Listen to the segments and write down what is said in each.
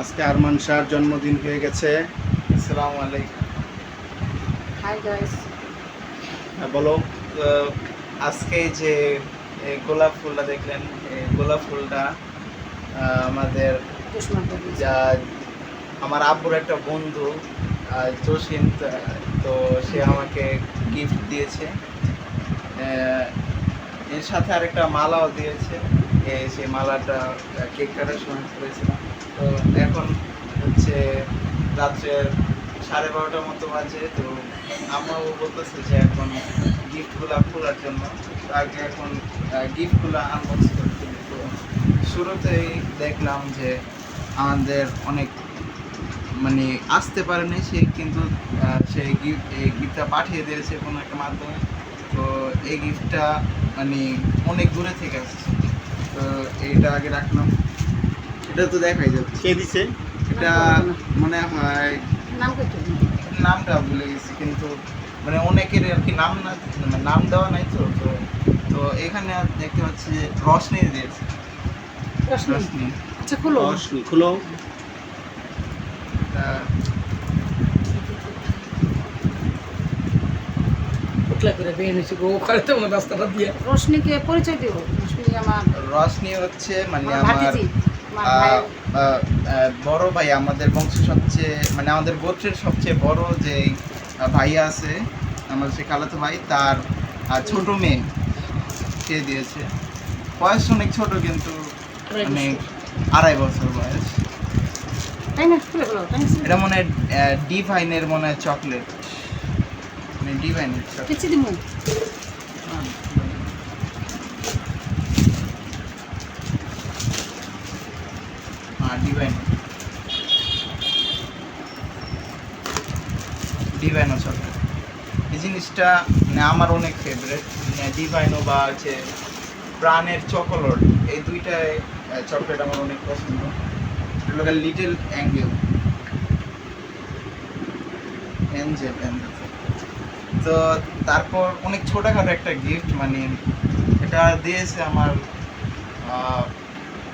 আজকে আরমান শাহর জন্মদিন হয়ে গেছে। আসসালামু আলাইকুম। হাই গাইস বলো আজকে যে গোলাপ ফুলটা দেখলেন এই গোলাপ ফুলটা আমাদের যা আমার আব্বুর একটা বন্ধু জসিম তো সে আমাকে গিফট দিয়েছে। এর সাথে আরেকটা মালাও দিয়েছে। সেই মালাটা কেক কাটার সময় করেছিলাম তো এখন হচ্ছে রাত্রে সাড়ে বারোটার মতো বাজে, তো আমরাও বলতেছে যে এখন গিফটগুলো খোলার জন্য। আগে এখন গিফটগুলো আনবক্স করে ফেলি তো শুরুতেই দেখলাম যে আমাদের অনেক মানে আসতে পারেনি সে, কিন্তু সেই গিফট এই গিফটটা পাঠিয়ে দিয়েছে কোনো একটা মাধ্যমে। তো এই গিফটটা মানে অনেক দূরে থেকে আসছে। তো এইটা আগে রাখলাম। এটা তো দেখাই যাচ্ছে। কে দিছে? এটা মনে হয় নাম কত নামটা ভুলে গেছি কিন্তু মানে অনেকের আর কি নাম না মানে নাম দেওয়া নাই তো তো তো এখানে দেখতে পাচ্ছি যে রশনি দিয়েছে। রশ্মি রশনি। আচ্ছা খুলো। রশনি খুলো। উঠলা করে বের হয়েছে গো ওখানে তো আমার রাস্তাটা দিয়ে। রশ্মিকে পরিচয় রশ্মি আমার রশনি হচ্ছে মানে আমার বড় ভাই আমাদের বংশের সবচেয়ে মানে আমাদের গোত্রের সবচেয়ে বড় যে ভাইয়া আছে আমার সে খালাতো ভাই তার ছোট মেয়ে সে দিয়েছে। বয়স অনেক ছোট কিন্তু মানে আড়াই বছর বয়স। এটা মনে হয় ডিভাইনের মনে হয় চকলেট। মানে ডিভাইনের চকলেট হ্যাঁ ডিভাইন। ডিভাইনও চকলেট এই জিনিসটা মানে আমার অনেক ফেভারেট ডিভাইনো বা হচ্ছে প্রাণের চকোলেট এই দুইটাই চকলেট আমার অনেক পছন্দ। লিটল অ্যাঙ্গেল অ্যাঞ্জেল অ্যাঞ্জেল তো তারপর অনেক ছোটোখাটো একটা গিফট মানে এটা দিয়েছে আমার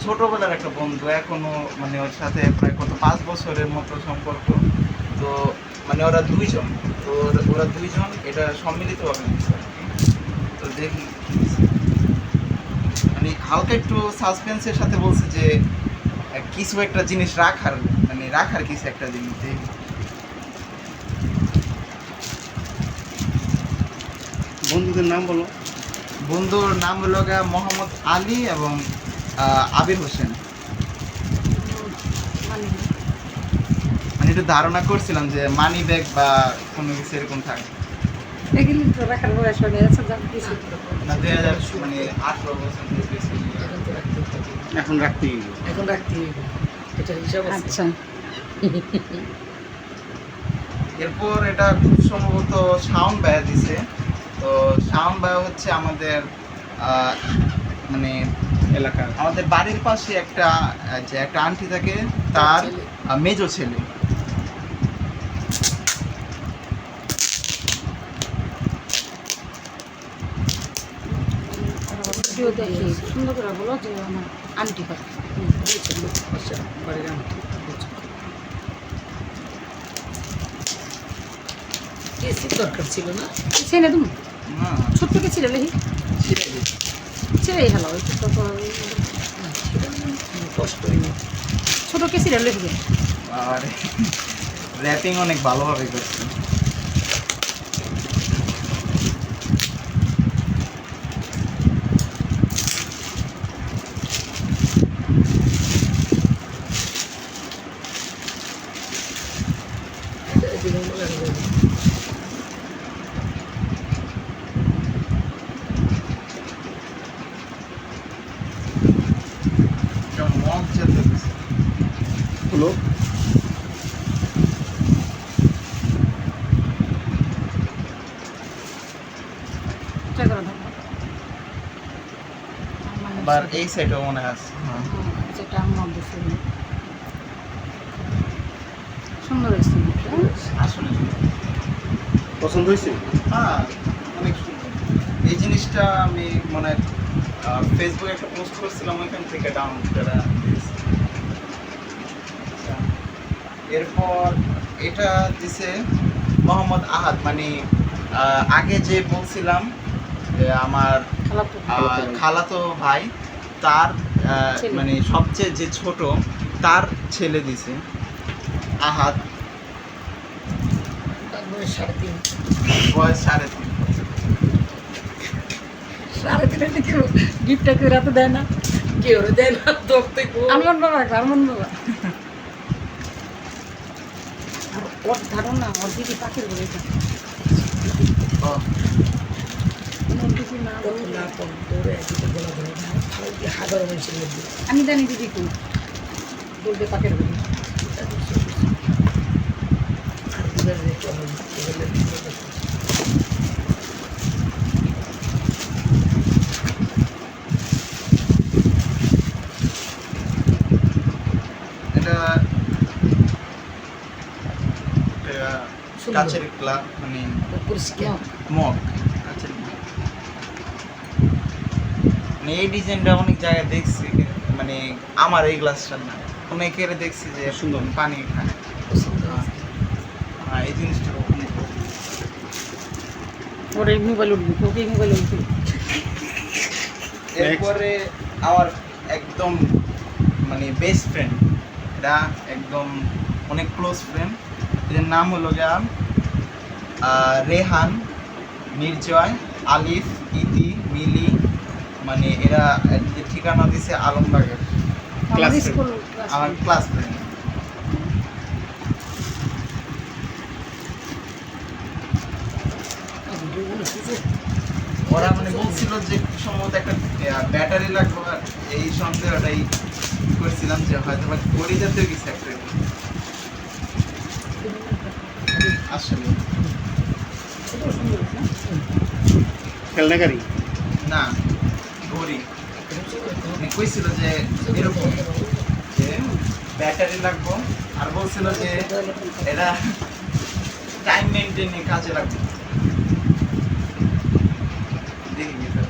ছোটবেলার একটা বন্ধু, এখনও মানে ওর সাথে প্রায় কত পাঁচ বছরের মতো সম্পর্ক তো মানে ওরা দুইজন, তো ওরা- দুইজন এটা সম্মিলিতভাবে দিচ্ছে। তো দেখি মানে হালকা একটু সাসপেন্সের সাথে বলছে যে, কিছু একটা জিনিস রাখার মানে রাখার কিছু একটা জিনিস দেখি বন্ধুদের নাম বলো। বন্ধুর নাম হলো গা মোহাম্মদ আলী এবং আবির হোসেন। মানে একটু ধারণা করছিলাম যে মানি ব্যাগ বা কোনো কিছু এরকম থাকে মানে আঠারো বছর এখন রাখতে এখন রাখতেই হবে। এখন রাখতে এটা হিসাব আচ্ছা। এরপর এটা খুব সম্ভবত সাউন্ড ব্যয় দিছে। তো সাউন্ড ব্যয় হচ্ছে আমাদের মানে এলাকার। আমাদের বাড়ির পাশে একটা যে একটা আন্টি থাকে তার ছেলে। মেজো ছেলে। সুন্দর করে বলো যে আমার আন্টি বাড়ির আন্টি দরকার ছিল না? তুমি না ছোট্ট কে ছিল নাকি ছেড়ে গেল ছোট কষ্ট ছোট কে ছিল আর, র্যাপিং অনেক ভালোভাবে করছে এই যে যেমন লাগে যায়। কেমন মজা লাগছে খুলো ট্রাই করে দেখো আবার এই সাইডেও মনে আছে। হ্যাঁ। সুন্দর হয়েছে আসলে পছন্দ হয়েছে? হ্যাঁ অনেক সুন্দর। এই জিনিসটা আমি মানে ফেসবুকে একটা পোস্ট করছিলাম ওইখান থেকে ডাউনলোড করা আচ্ছা, এরপর এটা দিছে মোহাম্মদ আহাদ মানে আহ, আগে যে বলছিলাম আমার খালাতো ভাই তার আহ, মানে সবচেয়ে যে ছোট তার ছেলে দিছে। আহাত। সাড়ে তিন। বয়স সাড়ে তিন। সাড়ে তিন কেউ গিফটটা কেউ রাতে দেয় না? কেউ দেয় না বাবা বাবা। ওর ধারণা ওর দিদি পাখির বলে আমি জানি দিদি কোন। বলবে এটা কাছের গ্লাস মানে মগ। মানে এই ডিজাইনটা অনেক জায়গায় দেখছি মানে আমার এই গ্লাসটা না। অনেকের দেখছি যে সুন্দর। পানি খায় পছন্দ এই জিনিসটা ওর এই মোবাইল উঠবি ওকে মোবাইল উঠবি। এরপরে আমার একদম মানে বেস্ট ফ্রেন্ড এরা একদম অনেক ক্লোজ ফ্রেন্ড এদের নাম হলো আহ, রেহান নির্জয় আলিফ ইতি মিলি। মানে এরা ঠিকানা দিছে আলমবাগের আমাদের আমার ক্লাস ফ্রেন্ড ওরা মানে বলছিল যে সম্ভবত একটা ব্যাটারি লাগবে আর এই সন্দেহটাই করছিলাম যে হয়তো বা ঘড়ি জাতীয় কিছু একটা আসলে। খেলনা গাড়ি? না। মানে কইছিল যে এরকম যে ব্যাটারি লাগবো, আর বলছিল যে এটা টাইম মেনটেনে কাজে লাগবে দেখি ভিতরে।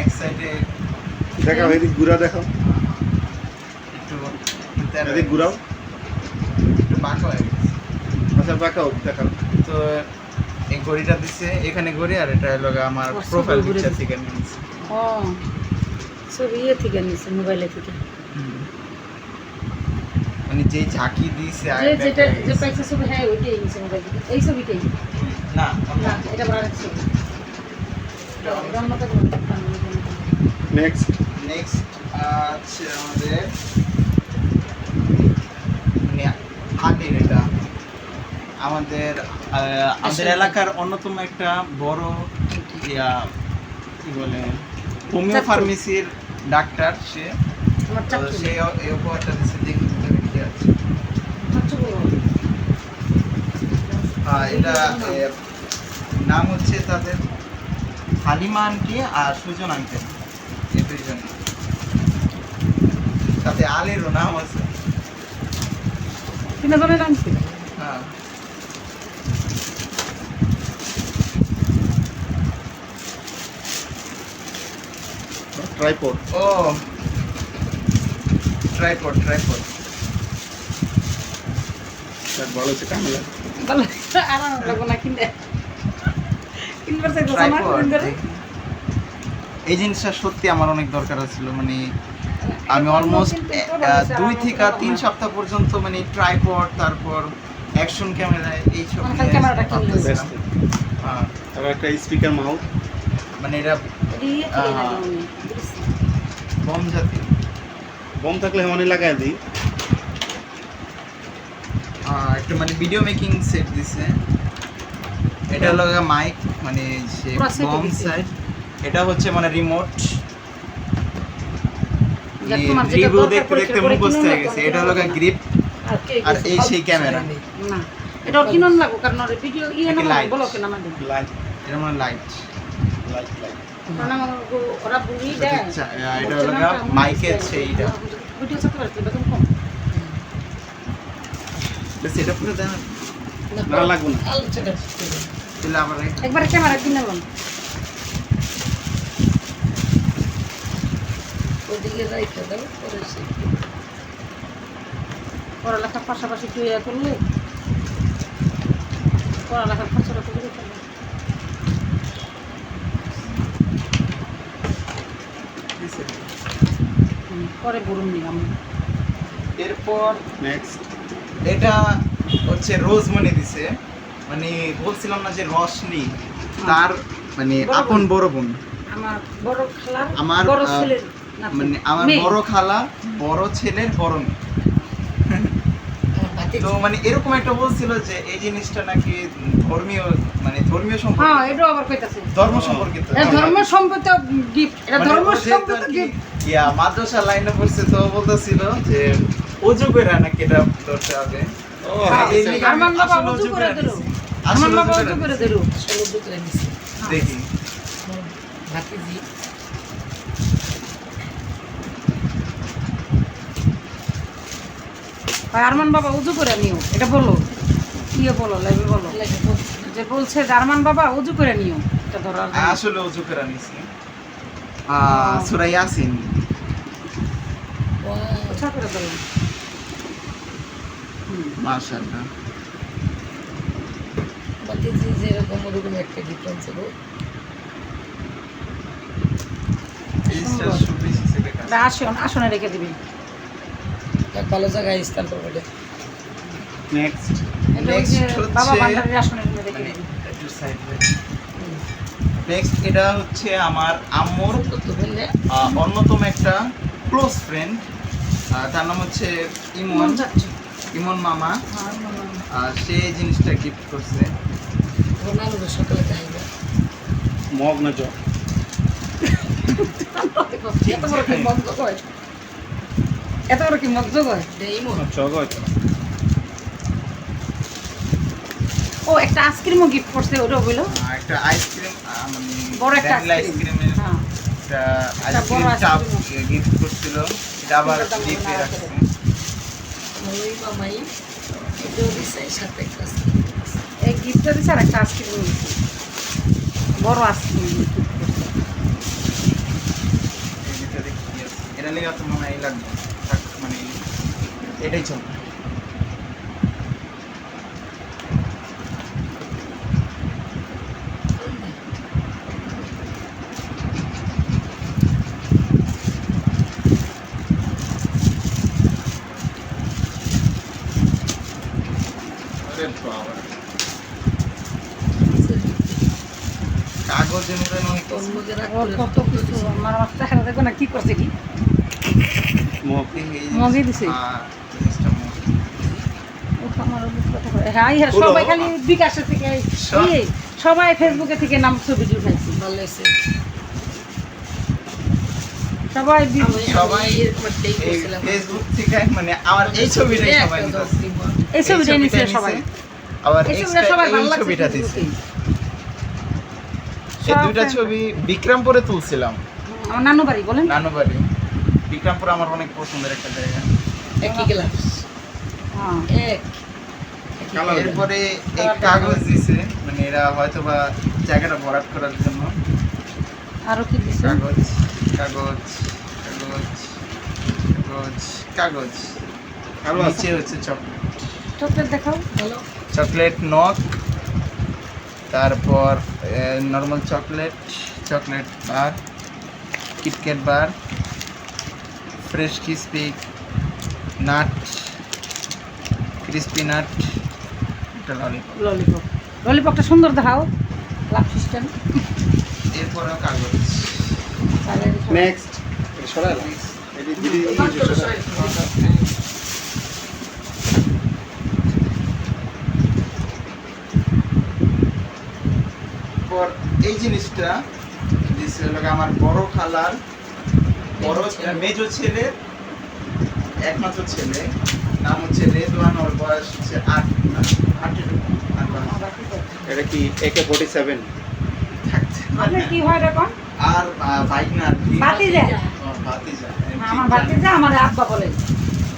এক সাইডে দেখাও এদিক ঘুরা দেখাও। একটু এদিক ঘুরাও আচ্ছা দেখাও দেখাও। তো এই ঘড়িটা দিছে এখানে ঘড়ি আর এটা হলো আমার প্রোফাইল পিকচার থেকে নিয়েছি ও ছবি ইয়ে থেকে নিছে মোবাইলে থেকে। মানে যেই ঝাঁকি দিয়েছে আর যে যেটা যে। পাইছে ছবি হ্যাঁ ওইটাই নিছে মোবাইল থেকে। এই ছবিটাই না না এটা বড় ছবি নেক্সট নেক্সট আছে আমাদের আগের এটা। আমাদের আমাদের এলাকার অন্যতম একটা বড় ইয়া কি বলে হোমিও ফার্মেসির ডাক্তার সে এই উপহারটা দিচ্ছে কি আছে এটা নাম হচ্ছে তাদের হালিমা আন্টি আর সুজন আঙ্কেল এই দুইজন তাতে আলেরও নাম আছে। তিন জনের নাম কি? হ্যাঁ। ট্রাইপড ও। ট্রাইপড ট্রাইপড ভালো হচ্ছে কামে ভালো আরাম লাগবো না কিনতে। কিনবার চাইতো না এই জিনিসটা সত্যি আমার অনেক দরকার ছিল মানে আমি অলমোস্ট দুই থেকে তিন সপ্তাহ পর্যন্ত মানে ট্রাইপড তারপর অ্যাকশন ক্যামেরায় এইসব নিয়ে ক্যামেরাটা কিনলে ভাবতেছিলাম। আর একটা স্পিকার মাউথ মানে এটা। লাগে বম জাতীয়। বম থাকলে মনে লাগাই দিই। একটা মানে ভিডিও মেকিং সেট দিছে। এটা হলো মাইক মানে বম। সাইড এটা হচ্ছে মানে রিমোট রিভিউ দেখতে দেখতে মুখস্থ হয়ে গেছে। এটা হলো গ্রিপ আর কে আর? এই সেই ক্যামেরা। না এটা কিনন লাগবো কারণ ওর ভিডিও ইয়ে না বলো কেন আমাদের? লাইট এটা মানে লাইট লাইট লাইট গো- ওরা বুড়ি দেয়। আচ্ছা, এটা হলো মাইকের সেইটা ভিডিও করতে পারছি বেতন কম। সেটা পুরো দেন। না লাগবে না। একবার ক্যামেরা কিনে ওদিকে রাইখে দাও পরে সে পড়ালেখার পাশাপাশি তুই ইয়ে করলে পড়ালেখার করে দিতে পরে বলুন নি আমি। এরপর নেক্সট এটা হচ্ছে রোজমনি দিছে। মানে বলছিলাম না যে রশনি তার মানে আপন বড় বোন। আমার বড় খালার আমার, বড় ছেলের। নাতি। মানে আমার বড় খালা বড় ছেলের বড় মেয়ে। তো মানে এরকম একটা বলছিল যে এই জিনিসটা নাকি ধর্মীয় মানে ধর্মীয় সম্পর্ক। হ্যাঁ এটাও আবার কইতাছে। ধর্ম সম্পর্কিত এটা ধর্ম সম্পর্কিত গিফট এটা মানে ধর্ম সম্পর্কিত গিফট ইয়া মাদ্রাসা লাইনে পড়ছে তো বলতেছিল যে অজু করে নাকি এটা ধরতে হবে। ও হ্যাঁ, এই লিগে বাবা আসলে করে দিল। আমার বাবা উজু করে। দিল। ষোলো করে নিছে দেখি। ভাতিজি। আর আরমান বাবা উজু করে নিও। এটা বলো। কি বলো লাইভে বলো। যে বলছে যে আরমান বাবা উজু করে নিও। এটা ধরো আসলে উজু করে নিছি সূরা ইয়াসিন। করে। মাশাআল্লাহ। ভাতিজি যেরকম ওরকম একটা ডিফারেন্স হলো আসন আসনে রেখে দিবি। ভালো জায়গায় স্থান করবে এটা। নেক্সট নেক্সট এটা হচ্ছে আমার আম্মুর অন্যতম একটা ক্লোজ ফ্রেন্ড তার নাম হচ্ছে ইমন। ইমন মামা। আর হয় সে জিনিসটা গিফট করছে। ওর নানুর সকালে খাইবে মগ না জগ এত বড় কি মগ্জ কয় এত বড় কি মগ্জ কয় দেই মো জগ হয়তো ও একটা আইসক্রিমও গিফট করছে ওটা বলো। একটা আইসক্রিম মানে বড় একটা আইসক্রিম হ্যাঁ। একটা একটা আইসক্রিম চাপ গিফট করছিল। এটা আবার ডিপে রাখছে। ওই মামাই এটাও দিছে সাথে একটা আছে। এই গিফটটা দিছে আর একটা আইসক্রিম বড় আইসক্রিম? এটা লেগে তো মনে হয় লাগবে। এটাই চলবে আরে বাবা। কাগজের মধ্যে অনেক ওর মুখে রাখ ওর করে কত কিছু? আমার আমার দেখা দেখো না কি করছে কি? মগ দিছে? হ্যাঁ, জিনিসটা মগ। উফ, আমার। হ্যাঁ হ্যাঁ সবাই খালি বিকাশের থেকে ইয়ে, সবাই ফেসবুকে থেকে নাম ছবি উঠাইছি ভালো হয়েছে। সবাই সবাই সবাই এরকম একটাই এই ফেসবুক থেকে মানে আমার এই ছবিটাই সবাই দাও, নিতেছে। দিবো। এই ছবিটা নিছে সবাই। আবার ছবিটা extra সবাই এই ভালো লাগছে ছবিটা দিছে। এই। দুইটা ছবি বিক্রমপুরে তুলছিলাম। আমার নানু বাড়ি বলেন। নানুবাড়ি। বিক্রমপুর আমার অনেক পছন্দের একটা জায়গা। একই ক্লাস হ্যাঁ। এক। কালো এরপরে এই কাগজ দিছে মানে এরা হয়তো বা জায়গাটা ভরাট করার জন্য। আরও কি দিছে? কাগজ কাগজ কাগজ কাগজ কাগজ। আরও আছে। হচ্ছে চকলেট। চকলেট দেখাও। ভালো। চকলেট নক তারপর normal chocolate chocolate bar KitKat bar fresh crispy nut crispy nut. একটা ললিপপ ললিপপ ললিপপটা সুন্দর দেখাও। লাভ সিস্টেম এরপরেও কাগজ। নেক্সট এই জিনিসটা আমার বড় খালার বড় মেজো ছেলে একমাত্র ছেলে। নাম হচ্ছে রেদওয়ান ওর বয়স হচ্ছে আট আটের আট এটা কি একে ফোর্টি সেভেন। কি হয় রেকন আর বাইক না ও, ভাতিজা। আমার বাড়িতে যা আমার আব্বা বলে।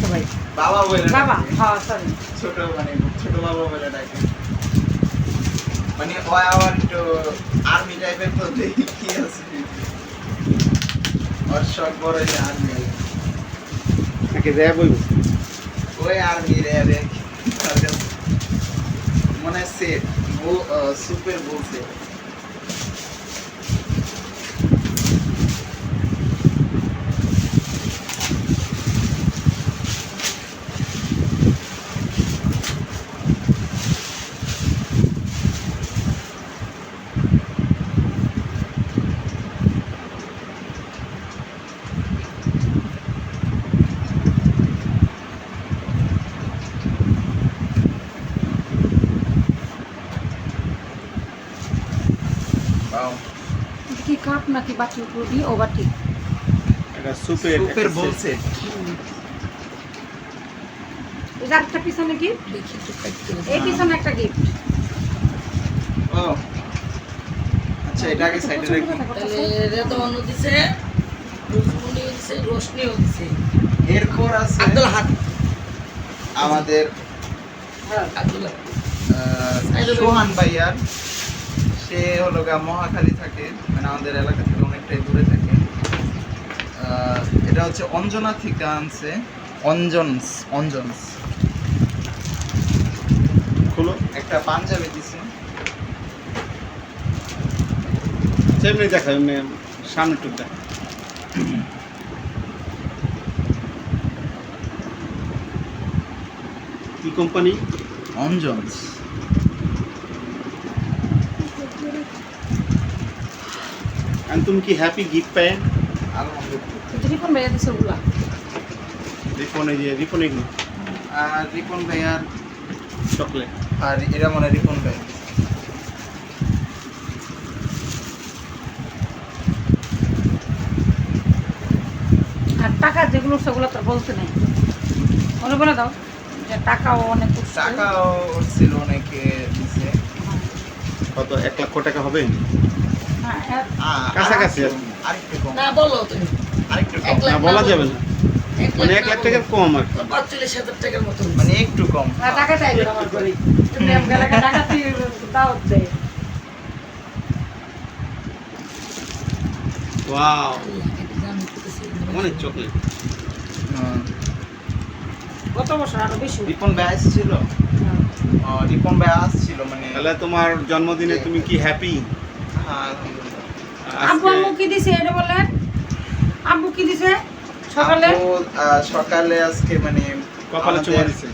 সবাই। বাবা বলে বাবা হ্যাঁ সরি ছোট মানে ছোট বাবা বলে ডাকে মানে ও আবার একটু আর্মি টাইপের তো দেখি কি আছে। ওর শখ বড় যে আর্মি নাকি র্যাব হইব ওই আর্মি রে রে মনে সেট সুপার বলছে Wow. এটা কি কাপ নাকি বাটি রুটি ও বাটি? এটা সুপের সুপার বলছে। যে আরেকটা পিছনে গিফট দেখি একটু এই পিছনে একটা গিফট ও। আচ্ছা এটাকে সাইডে রাখি। তাহলে রেদওয়ান দিছে রুজমুনি দিছে রোশনিও দিছে। এরপর আছে আব্দুল হাক আমাদের আব্দুল আহ, সোহান ভাইয়ার সে হলো গা মহাখালী থাকে মানে আমাদের এলাকা থেকে অনেকটাই দূরে থাকে। এটা হচ্ছে অঞ্জনা থেকে আনছে অঞ্জনস অঞ্জনস। খুলো। একটা পাঞ্জাবি দিছে। সেমনি দেখা এমনি সামনে টুক দেখা। কি কোম্পানি? অঞ্জনস। আর তুমি কি হ্যাপি গিফট পায়? রিপন ভাইয়া দিছে ওগুলা রিপন এই যে রিপন এগুলো? আর রিপন ভাইয়ার চকলেট। আর এরা মনে হয় রিপন ভাই। আর টাকা যেগুলো সেগুলো তো বলতে নেই। মনে বলে দাও যে টাকাও অনেক। টাকাও ছিল অনেকে দিছে। কত এক লক্ষ টাকা হবে? কাছাকাছি না বলো তুমি। না বলা যাবে না। মানে এক লাখ টাকার কম আর। পাঁচচল্লিশ হাজার টাকার মতো। মানে একটু কম। টাকা চাইবে আমার করে তুমি টাকা দিয়ে দাও দেয় ওয়াও। অনেক চকলেট। কত বছর আরও বেশি। রিপন ভাই আসছিল? হ্যাঁ। রিপন ভাই আসছিল মানে তাহলে তোমার জন্মদিনে তুমি কি হ্যাপি হ্যাঁ। আব্বু আম্মু কি দিছে? এটা বলেন। আব্বু কি দিছে? সকালে? সকালে আজকে মানে কপালে চুমা আমাদের- দিছে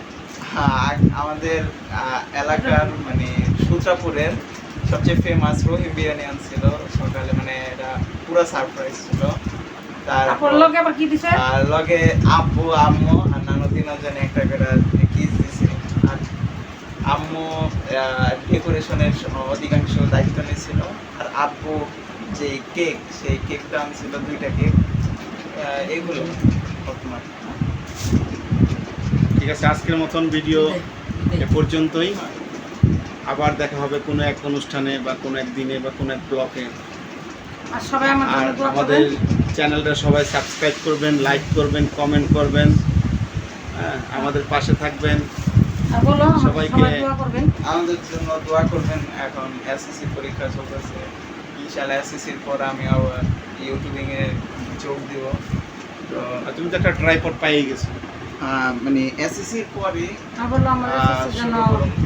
হ্যাঁ আমাদের এলাকার মানে সূত্রাপুরের সবচেয়ে ফেমাস রহিম বিরিয়ানি আনছিল। সকালে মানে এটা পুরো সারপ্রাইজ ছিল। তারপর তারপর আবার কি দিছে? আর লগে আব্বু আম্মু আর নানু তিনজনে একটা করে কিস দিছে। আর আম্মু ডেকোরেশনের অধিকাংশ দায়িত্ব নিয়েছিল আর আব্বু যে কেক সেই কেকটা আনছিল দুইটা কেক এগুলো বর্তমান। ঠিক আছে আজকের মতন ভিডিও এ পর্যন্তই। আবার দেখা হবে কোনো এক অনুষ্ঠানে বা কোনো এক দিনে বা কোনো এক ব্লকে। আর আর আমাদের চ্যানেলটা সবাই সাবস্ক্রাইব করবেন লাইক করবেন কমেন্ট করবেন। হ্যাঁ, আমাদের পাশে থাকবেন। সবাইকে- সবাই আমাদের জন্য দোয়া করবেন। এখন এসএসসি পরীক্ষা চলতেছে। ইনশাআল্লাহ এসএসসির পর আমি আবার ইউটিউবিং এ যোগ দেব। তো আর তুমি তো একটা ট্রাইপড পাইয়ে গেছো। মানে এসএসসির পরে আর বলো আমার এসএসসি জন্য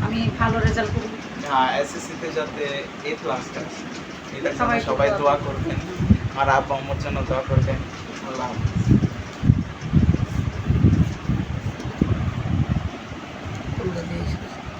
আমি ভালো রেজাল্ট করি করব এসএসসি তে যাতে এ প্লাস এটা সবাই সবাই দোয়া করবেন। আর আব্বা আম্মুর জন্য দোয়া করবেন। আল্লাহ।